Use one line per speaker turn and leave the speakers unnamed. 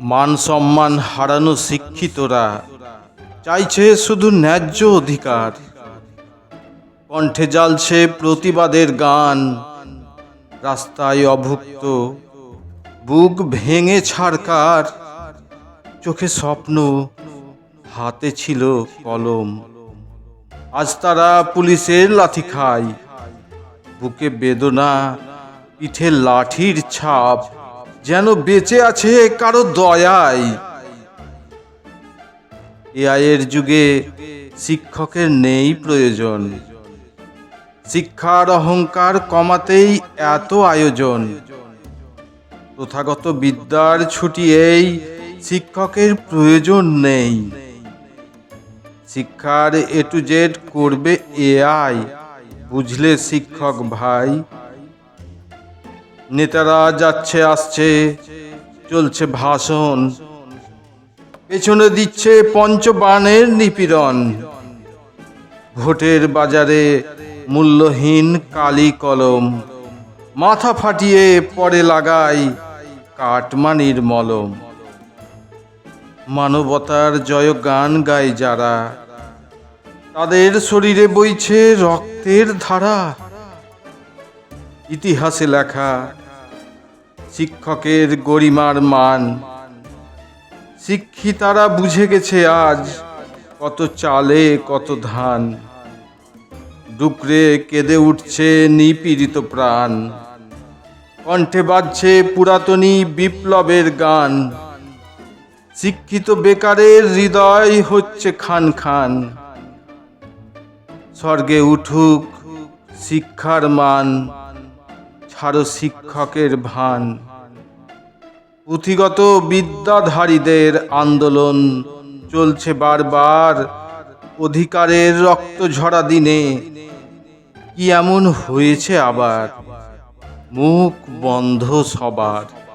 মান সম্মান হারানো শিক্ষিতরা চাইছে শুধু ন্যায্য অধিকার। কণ্ঠে জ্বালছে প্রতিবাদের গান। রাস্তায় অভুক্ত, বুক ভেঙে ছাড়কার চোখে স্বপ্ন, হাতে ছিল কলম। আজ তারা পুলিশের লাথি খায়। বুকে বেদনা, পিঠে লাঠির ছাপ। যেন বেঁচে আছে কারও দয়ায় এআইয়ের যুগে শিক্ষকের নেই প্রয়োজন। শিক্ষার অহংকার কমাতেই এত আয়োজন। প্রথাগত বিদ্যার ছুটি এই শিক্ষকের প্রয়োজন নেই। শিক্ষার এ টু জেড করবে এআই, বুঝলে শিক্ষক ভাই। নেতারা যাচ্ছে, আসছে, চলছে ভাষণ। পেছনে দিচ্ছে পঞ্চবাণের নিপীড়ন। ভোটের বাজারে মূল্যহীন কালি কলম। মাথা ফাটিয়ে পরে লাগাই কাটমানির মলম। মানবতার জয়গান গায় যারা, তাদের শরীরে বইছে রক্তের ধারা। ইতিহাসে লেখা শিক্ষকের গরিমার মান। শিক্ষিতারা বুঝে গেছে আজ কত চালে, কত ধান। ডুকরে কেঁদে উঠছে নিপীড়িত প্রাণ। কণ্ঠে বাজছে পুরাতনী বিপ্লবের গান। শিক্ষিত বেকারের হৃদয় হচ্ছে খান খান। স্বর্গে উঠুক শিক্ষার মান। ছাড়ো শিক্ষকের ভান। পুঁথিগত বিদ্যাধারীদের আন্দোলন চলছে বারবার। অধিকারের রক্ত ঝরা দিনে। কি এমন হয়েছে আবার? মুখ বন্ধ সবার।